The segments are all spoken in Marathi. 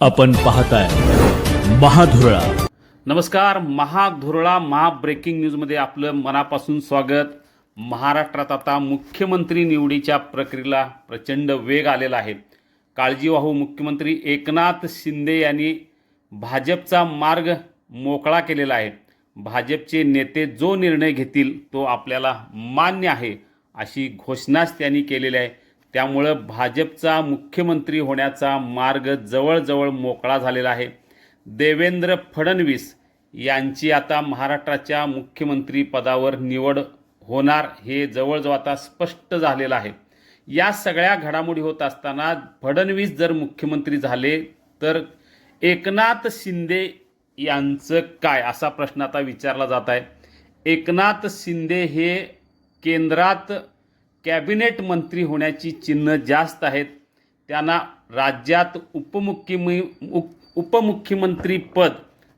आपण पाहताय महाधुरळा. नमस्कार महाधुरळा महा ब्रेकिंग न्यूजमध्ये आपलं मनापासून स्वागत. महाराष्ट्रात आता मुख्यमंत्री निवडीच्या प्रक्रियेला प्रचंड वेग आलेला आहे. काळजीवाहू मुख्यमंत्री एकनाथ शिंदे यांनी भाजपचा मार्ग मोकळा केलेला आहे. भाजपचे नेते जो निर्णय घेतील तो आपल्याला मान्य आहे अशी घोषणाच त्यांनी केलेली आहे. त्यामुळं भाजपचा मुख्यमंत्री होण्याचा मार्ग जवळजवळ मोकळा झालेला आहे. देवेंद्र फडणवीस यांची आता महाराष्ट्राच्या मुख्यमंत्री पदावर निवड होणार हे जवळजवळ आता स्पष्ट झालेलं आहे. या सगळ्या घडामोडी होत असताना फडणवीस जर मुख्यमंत्री झाले तर एकनाथ शिंदे यांचं काय असा प्रश्न आता विचारला जात आहे. एकनाथ शिंदे हे केंद्रात कॅबिनेट मंत्री होण्याची चिन्ह जास्त आहेत. त्यांना राज्यात उपमुख्यमि उप- उपमुख्यमंत्री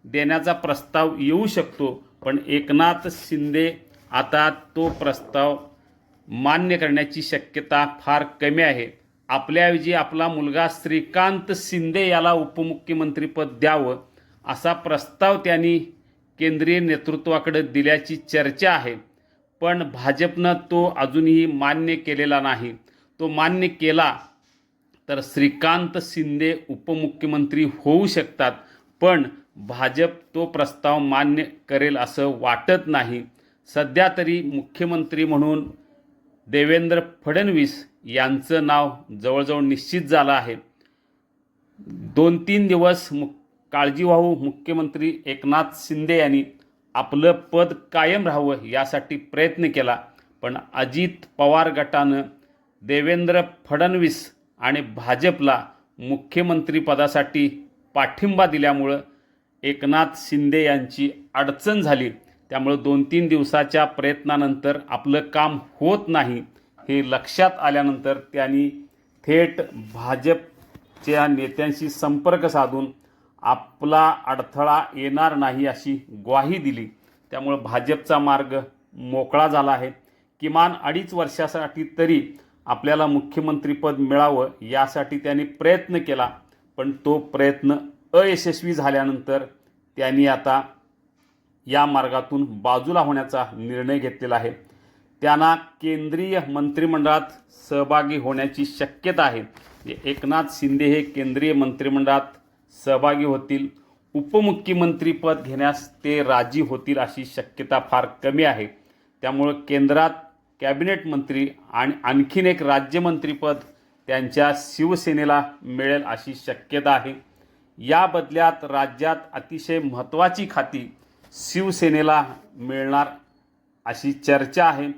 देण्याचा प्रस्ताव येऊ शकतो पण एकनाथ शिंदे आता तो प्रस्ताव मान्य करण्याची शक्यता फार कमी आहे. आपल्याऐवजी आपला मुलगा श्रीकांत शिंदे याला उपमुख्यमंत्रीपद द्यावं असा प्रस्ताव त्यांनी केंद्रीय नेतृत्वाकडे दिल्याची चर्चा आहे. पण भाजपनं तो अजूनही मान्य केलेला नाही. तो मान्य केला तर श्रीकांत शिंदे उपमुख्यमंत्री होऊ शकतात पण भाजप तो प्रस्ताव मान्य करेल असं वाटत नाही. सध्या तरी मुख्यमंत्री म्हणून देवेंद्र फडणवीस यांचं नाव जवळजवळ निश्चित झालं आहे. दोन तीन दिवस मु काळजीवाहू मुख्यमंत्री एकनाथ शिंदे यांनी आपलं पद कायम राहावं यासाठी प्रयत्न केला पण अजित पवार गटानं देवेंद्र फडणवीस आणि भाजपला मुख्यमंत्रीपदासाठी पाठिंबा दिल्यामुळं एकनाथ शिंदे यांची अडचण झाली. त्यामुळं दोन तीन दिवसाच्या प्रयत्नानंतर आपलं काम होत नाही हे लक्षात आल्यानंतर त्यांनी थेट भाजपच्या नेत्यांशी संपर्क साधून आपला अडथळा येणार नाही अशी ग्वाही दिली. त्यामुळं भाजपचा मार्ग मोकळा झाला आहे. किमान अडीच वर्षासाठी तरी आपल्याला मुख्यमंत्रीपद मिळावं यासाठी त्यांनी प्रयत्न केला. पण तो प्रयत्न अयशस्वी झाल्यानंतर त्यांनी आता या मार्गातून बाजूला होण्याचा निर्णय घेतलेला आहे. त्यांना केंद्रीय मंत्रिमंडळात सहभागी होण्याची शक्यता आहे. एकनाथ शिंदे हे केंद्रीय मंत्रिमंडळात सहभागी होतील. उपमुख्यमंत्रीपद घेण्यास ते राजी होतील अशी शक्यता फार कमी आहे. त्यामुळं केंद्रात कॅबिनेट मंत्री आणि आणखीन एक राज्यमंत्रीपद त्यांच्या शिवसेनेला मिळेल अशी शक्यता आहे. या बदल्यात राज्यात अतिशय महत्त्वाची खाती शिवसेनेला मिळणार अशी चर्चा आहे.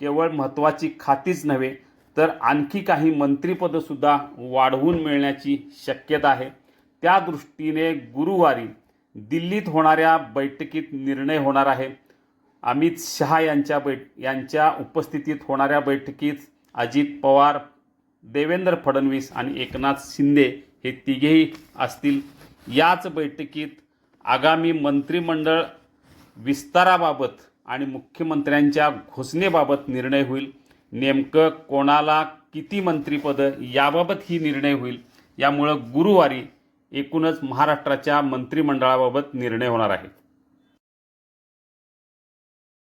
केवळ महत्त्वाची खातीच नव्हे तर आणखी काही मंत्रिपदंसुद्धा वाढवून मिळण्याची शक्यता आहे. त्या दृष्टीने गुरुवारी दिल्लीत होणाऱ्या बैठकीत निर्णय होणार आहे. अमित शहा यांच्या बैठ यांच्या उपस्थितीत होणाऱ्या बैठकीत अजित पवार देवेंद्र फडणवीस आणि एकनाथ शिंदे हे तिघेही असतील. याच बैठकीत आगामी मंत्रिमंडळ विस्ताराबाबत आणि मुख्यमंत्र्यांच्या घोषणेबाबत निर्णय होईल. नेमकं कोणाला किती मंत्रिपदं याबाबत ही निर्णय होईल. यामुळं गुरुवारी एकूणच महाराष्ट्राच्या मंत्रिमंडळाबाबत निर्णय होणार आहे.